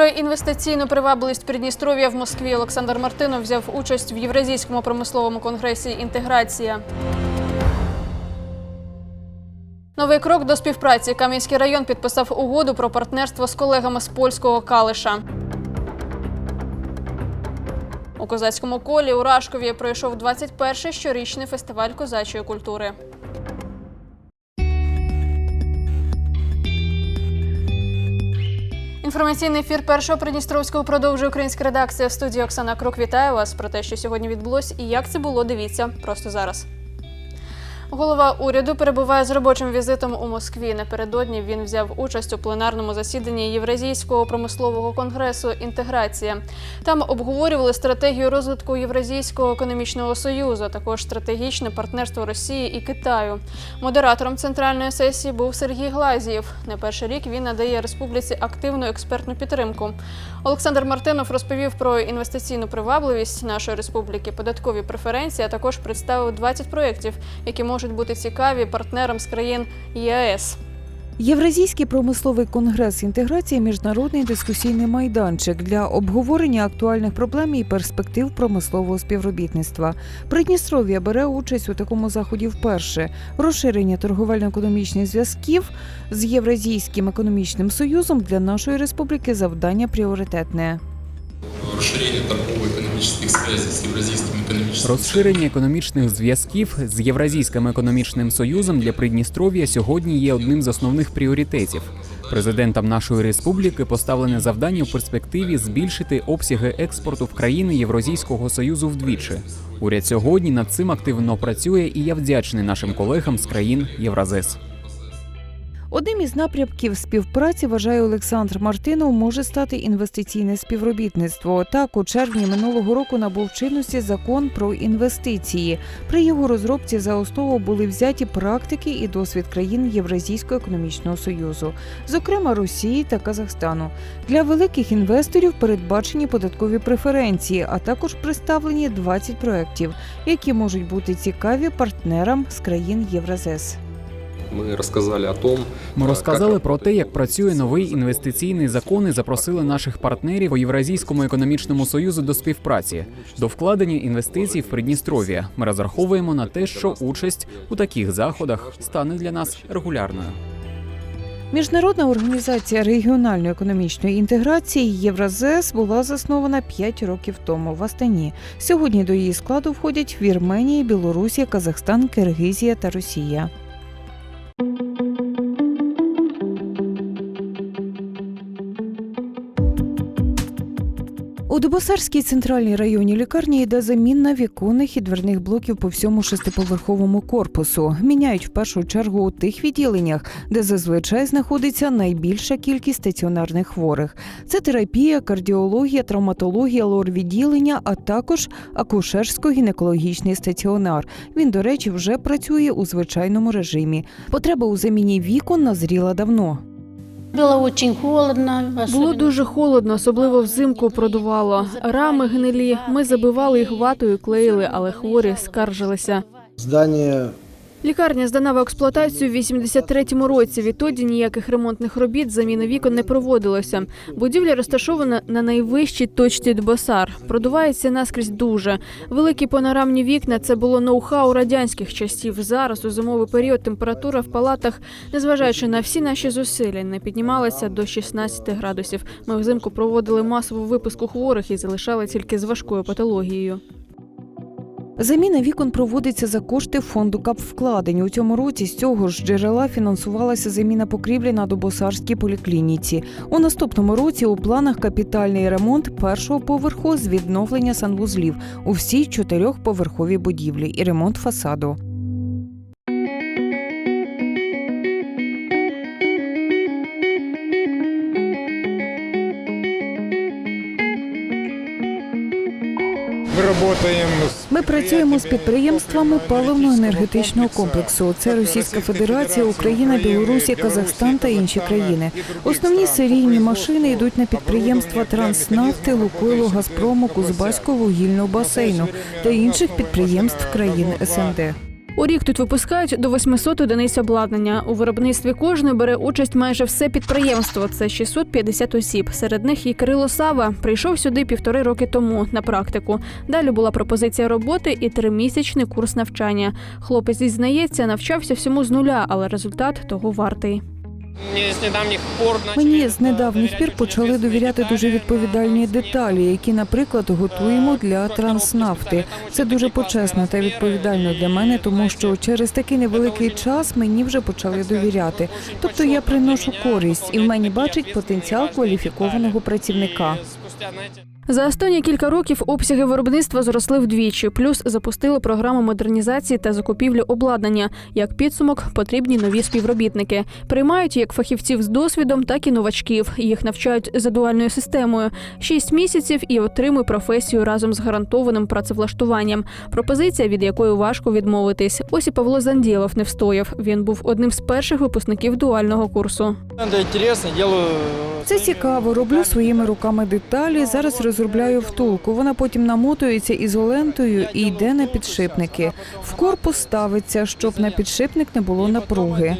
Про інвестиційну привабливість Придністров'я в Москві Олександр Мартинов взяв участь в Євразійському промисловому конгресі Інтеграція. Новий крок до співпраці. Кам'янський район підписав угоду про партнерство з колегами з польського Калиша. У козацькому колі у Рашкові пройшов 21-й щорічний фестиваль козачої культури. Інформаційний ефір першого Придністровського продовжує українська редакція студії Оксана Крук. Вітаю вас про те, що сьогодні відбулось і як це було. Дивіться просто зараз. Голова уряду перебуває з робочим візитом у Москві. Напередодні він взяв участь у пленарному засіданні Євразійського промислового конгресу Інтеграція. Там обговорювали стратегію розвитку Євразійського економічного союзу, також стратегічне партнерство Росії і Китаю. Модератором центральної сесії був Сергій Глазієв. Не перший рік він надає республіці активну експертну підтримку. Олександр Мартинов розповів про інвестиційну привабливість нашої республіки, податкові преференції, а також представив 20 проєктів, які можуть бути цікаві партнерам з країн ЄС. Євразійський промисловий конгрес інтеграція міжнародний дискусійний майданчик для обговорення актуальних проблем і перспектив промислового співробітництва. Придністров'я бере участь у такому заході вперше. Розширення торговельно-економічних зв'язків з Євразійським економічним союзом для нашої республіки завдання пріоритетне. расширение торгово-экономических связей с Евразийским экономическим Розширення економічних зв'язків з Євразійським економічним союзом для Придністров'я сьогодні є одним з основних пріоритетів. Президентам нашої республіки поставлене завдання в перспективі збільшити обсяги експорту в країни Євразійського союзу вдвічі. Уряд сьогодні над цим активно працює, і я вдячний нашим колегам з країн Євразес. Одним із напрямків співпраці вважає Олександр Мартинов, може стати інвестиційне співробітництво. Так, у червні минулого року набув чинності закон про інвестиції. При його розробці за основу були взяті практики і досвід країн Євразійського економічного союзу, зокрема Росії та Казахстану. Для великих інвесторів передбачені податкові преференції, а також представлені 20 проєктів, які можуть бути цікаві партнерам з країн Євразес. Мы рассказали о том, Ми э, розказали про те, як працює новий інвестиційний закон і запросили наших партнерів по Євразійському економічному союзу до співпраці, до вкладення інвестицій в Придністров'я. Ми розраховуємо на те, що участь у таких заходах стане для нас регулярною. Міжнародна організація регіональної економічної інтеграції Євразес була заснована 5 років тому в Астані. Сьогодні до її складу входять Вірменія, Білорусія, Казахстан, Киргизія та Росія. У Дубосарській центральній районній лікарні йде заміна віконних і дверних блоків по всьому шестиповерховому корпусу. Міняють в першу чергу у тих відділеннях, де зазвичай знаходиться найбільша кількість стаціонарних хворих. Це терапія, кардіологія, травматологія, лор-відділення, а також акушерсько-гінекологічний стаціонар. Він, до речі, вже працює у звичайному режимі. Потреба у заміні вікон назріла давно. Було дуже холодно. Було дуже холодно, особливо взимку продувало. Рами гнилі. Ми забивали їх ватою, клеїли, але хворі скаржилися. Здание Лікарня здана в експлуатацію в 83-му році. Відтоді ніяких ремонтних робіт, заміни вікон не проводилося. Будівля розташована на найвищій точці Дбосар. Продувається наскрізь дуже. Великі панорамні вікна це було ноу-хау радянських часів. Зараз у зимовий період температура в палатах, незважаючи на всі наші зусилля, не піднімалася до 16 градусів. Ми взимку проводили масову виписку хворих і залишали тільки з важкою патологією. Заміна вікон проводиться за кошти фонду капвкладень. У цьому році з цього ж джерела фінансувалася заміна покрівлі на Добосарській поліклініці. У наступному році у планах капітальний ремонт першого поверху з відновлення санвузлів у всій чотирьохповерховій будівлі і ремонт фасаду. Ми працюємо з підприємствами паливно-енергетичного комплексу. Це Російська Федерація, Україна, Білорусі, Казахстан та інші країни. Основні серійні машини йдуть на підприємства Транснафти, Лукойлу, Газпрому, Кузбаського вугільного басейну та інших підприємств країн СНД. У рік тут випускають до 800 одиниць обладнання. У виробництві кожної бере участь майже все підприємство. Це 650 осіб. Серед них і Кирило Сава прийшов сюди півтори роки тому на практику. Далі була пропозиція роботи і тримісячний курс навчання. Хлопець зізнається, навчався всьому з нуля, але результат того вартий. Мені з недавніх пір почали довіряти дуже відповідальні деталі, які, наприклад, готуємо для транснафти. Це дуже почесно та відповідально для мене, тому що через такий невеликий час мені вже почали довіряти. Тобто я приношу користь, і в мені бачить потенціал кваліфікованого працівника. За останні кілька років обсяги виробництва зросли вдвічі. Плюс запустили програму модернізації та закупівлі обладнання. Як підсумок, потрібні нові співробітники. Приймають як фахівців з досвідом, так і новачків. Їх навчають за дуальною системою. Шість місяців і отримуй професію разом з гарантованим працевлаштуванням. Пропозиція, від якої важко відмовитись. Ось і Павло Зандєлов не встояв. Він був одним з перших випускників дуального курсу. Це цікаво. Роблю своїми руками деталі. Зараз розробляю втулку. Вона потім намотується ізолентою і йде на підшипники. В корпус ставиться, щоб на підшипник не було напруги.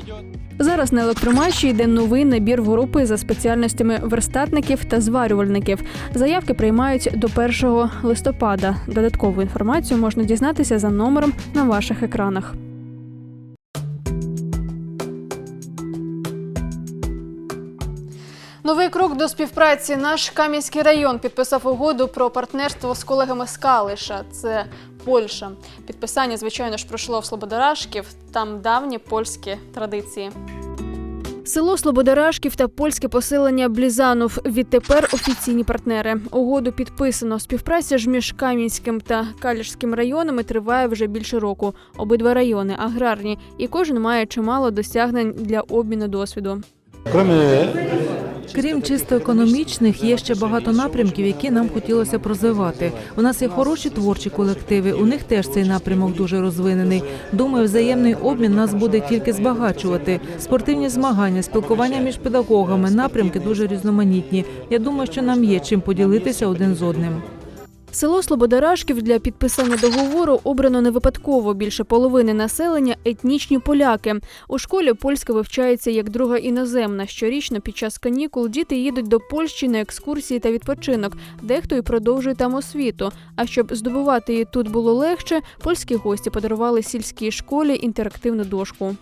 Зараз на електромаші йде новий набір групи за спеціальностями верстатників та зварювальників. Заявки приймають до 1 листопада. Додаткову інформацію можна дізнатися за номером на ваших екранах. Новий крок до співпраці. Наш Кам'янський район підписав угоду про партнерство з колегами з Калиша. Це Польща. Підписання, звичайно ж, пройшло в Слободарашків. Там давні польські традиції. Село Слободарашків та польське поселення Блізанов відтепер офіційні партнери. Угоду підписано. Співпраця ж між Кам'янським та Калішським районами триває вже більше року. Обидва райони аграрні, і кожен має чимало досягнень для обміну досвіду. Кроме Крім чисто економічних, є ще багато напрямків, які нам хотілося б розвивати. У нас є хороші творчі колективи. У них теж цей напрямок дуже розвинений. Думаю, взаємний обмін нас буде тільки збагачувати. Спортивні змагання, спілкування між педагогами, напрямки дуже різноманітні. Я думаю, що нам є чим поділитися один з одним. Село Слободарашків для підписання договору обрано не випадково. Більше половини населення етнічні поляки. У школі польська вивчається як друга іноземна. Щорічно під час канікул діти їдуть до Польщі на екскурсії та відпочинок. Дехто і продовжує там освіту. А щоб здобувати її тут було легше, польські гості подарували сільській школі інтерактивну дошку.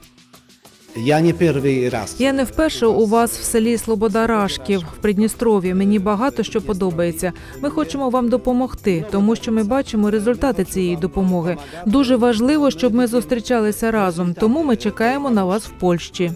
Ja не перший раз. Я не вперше у вас в селі Слобода Рашків в Придністров'ї. Мені багато що подобається. Ми хочемо вам допомогти, тому що ми бачимо результати цієї допомоги. Дуже важливо, щоб ми зустрічалися разом. Тому ми чекаємо на вас в Польщі.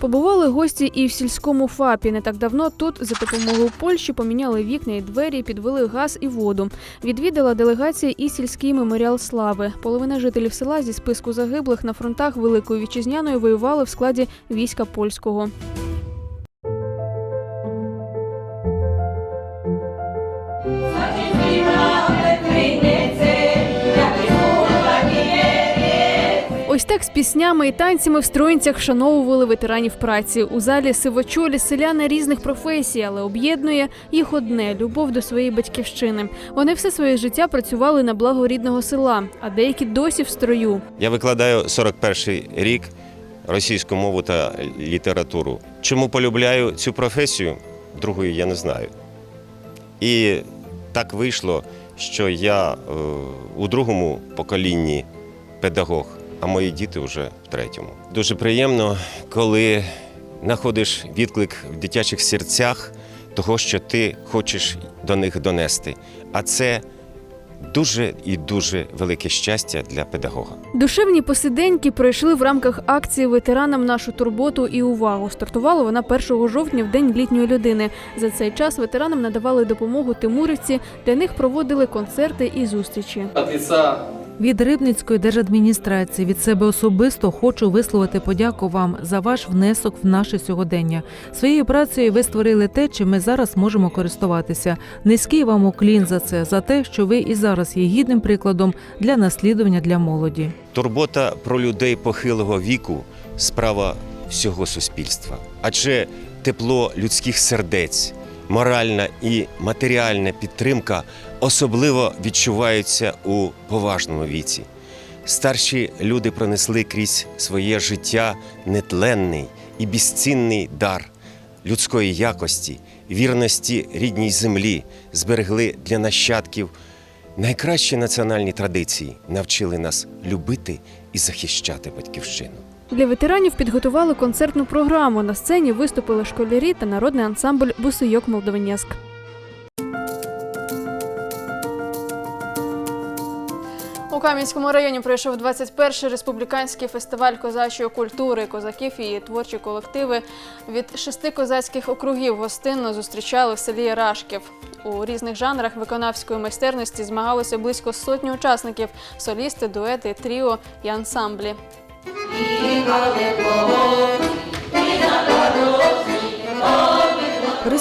Побували гості і в сільському ФАПі. Не так давно тут за допомогою Польщі поміняли вікна і двері, підвели газ і воду. Відвідала делегація і сільський меморіал слави. Половина жителів села зі списку загиблих на фронтах Великої вітчизняної воювали в складі війська польського. Ось так з піснями і танцями в Строїнцях вшановували ветеранів праці. У залі сивочолі селяни різних професій, але об'єднує їх одне любов до своєї батьківщини. Вони все своє життя працювали на благо рідного села, а деякі досі в строю. Я викладаю 41 рік російську мову та літературу. Чому полюбляю цю професію? Другої я не знаю. І так вийшло, що я е, у другому поколінні педагог, а мої діти вже в третьому. Дуже приємно, коли знаходиш відклик в дитячих серцях того, що ти хочеш до них донести. А це дуже і дуже велике щастя для педагога. Душевні посиденьки пройшли в рамках акції ветеранам нашу турботу і увагу. Стартувала вона 1 жовтня в день літньої людини. За цей час ветеранам надавали допомогу Тимурівці. Для них проводили концерти і зустрічі. Від Рибницької держадміністрації від себе особисто хочу висловити подяку вам за ваш внесок в наше сьогодення. Своєю працею ви створили те, чим ми зараз можемо користуватися. Низький вам уклін за це, за те, що ви і зараз є гідним прикладом для наслідування для молоді. Турбота про людей похилого віку справа всього суспільства. Адже тепло людських сердець, моральна і матеріальна підтримка особливо відчуваються у поважному віці. Старші люди пронесли крізь своє життя нетленний і безцінний дар людської якості, вірності рідній землі, зберегли для нащадків найкращі національні традиції, навчили нас любити і захищати батьківщину. Для ветеранів підготували концертну програму. На сцені виступили школярі та народний ансамбль Бусийок Молдованєск. У Кам'янському районі пройшов 21-й республіканський фестиваль козачої культури. Козаків і творчі колективи від шести козацьких округів гостинно зустрічали в селі Рашків. У різних жанрах виконавської майстерності змагалося близько сотні учасників: солісти, дуети, тріо і ансамблі.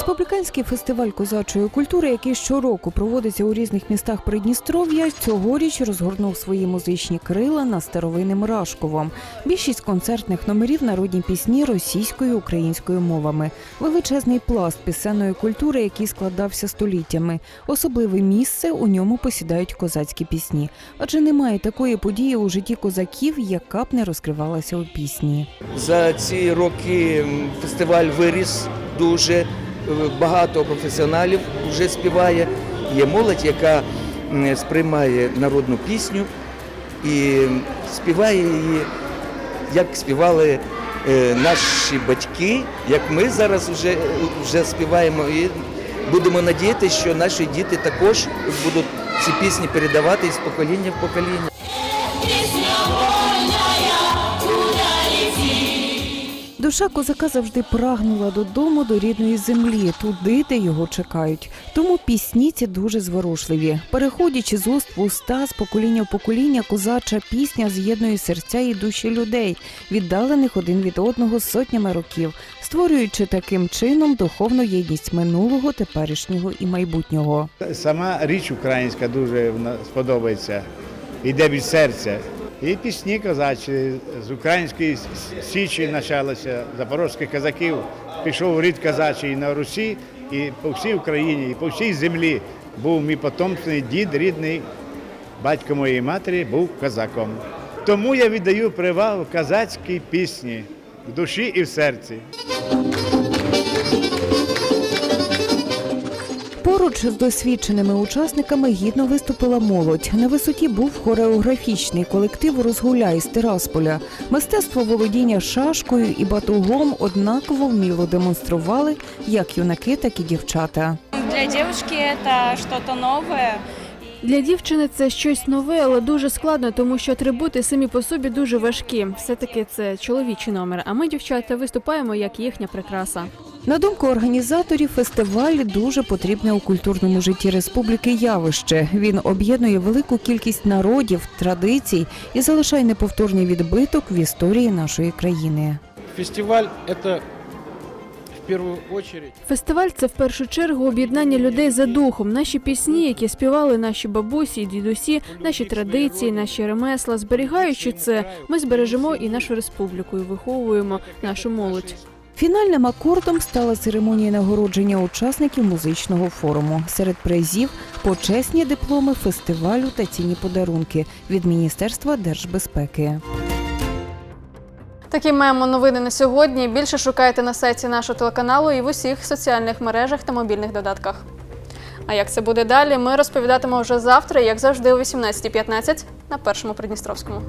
Республіканський фестиваль козачої культури, який щороку проводиться у різних містах Придністров'я, цьогоріч розгорнув свої музичні крила на старовинним Рашковом. Більшість концертних номерів народні пісні російською українською мовами. Величезний пласт пісенної культури, який складався століттями. Особливе місце у ньому посідають козацькі пісні, адже немає такої події у житті козаків, яка б не розкривалася у пісні. За ці роки фестиваль виріс дуже багато професіоналів вже співає. Є молодь, яка сприймає народну пісню і співає її, як співали е, наші батьки, як ми зараз вже, вже співаємо. І будемо надіятися, що наші діти також будуть ці пісні передавати із покоління в покоління. Душа козака завжди прагнула додому до рідної землі, туди, де його чекають. Тому пісні ці дуже зворушливі. Переходячи з уст в уста, з покоління в покоління, козача пісня з'єднує серця і душі людей, віддалених один від одного сотнями років, створюючи таким чином духовну єдність минулого, теперішнього і майбутнього. Сама річ українська дуже сподобається. Йде від серця. І пісні козачі з української січі почалося, запорозьких козаків. Пішов рід козачий на Русі і по всій Україні, і по всій землі був мій потомственний дід рідний, батько моєї матері був козаком. Тому я віддаю перевагу козацькій пісні в душі і в серці. Поруч з досвідченими учасниками гідно виступила молодь. На висоті був хореографічний колектив Розгуляй з Тирасполя. Мистецтво володіння шашкою і батугом однаково вміло демонстрували як юнаки, так і дівчата. Для девушки это что-то новое. Для дівчини це щось нове, але дуже складно, тому що атрибути самі по собі дуже важкі. Все-таки це чоловічий номер. А ми, дівчата, виступаємо як їхня прикраса. На думку організаторів, фестиваль дуже потрібне у культурному житті республіки явище. Він об'єднує велику кількість народів, традицій і залишає неповторний відбиток в історії нашої країни. Фестиваль це Фестиваль це в першу чергу об'єднання людей за духом. Наші пісні, які співали наші бабусі і дідусі, наші традиції, наші ремесла. Зберігаючи це, ми збережемо і нашу республіку, і виховуємо нашу молодь. Фінальним акордом стала церемонія нагородження учасників музичного форуму. Серед призів почесні дипломи фестивалю та цінні подарунки від Міністерства держбезпеки. Такі маємо новини на сьогодні. Більше шукайте на сайті нашого телеканалу і в усіх соціальних мережах та мобільних додатках. А як це буде далі, ми розповідатимемо вже завтра, як завжди, о 18.15 на першому Придністровському.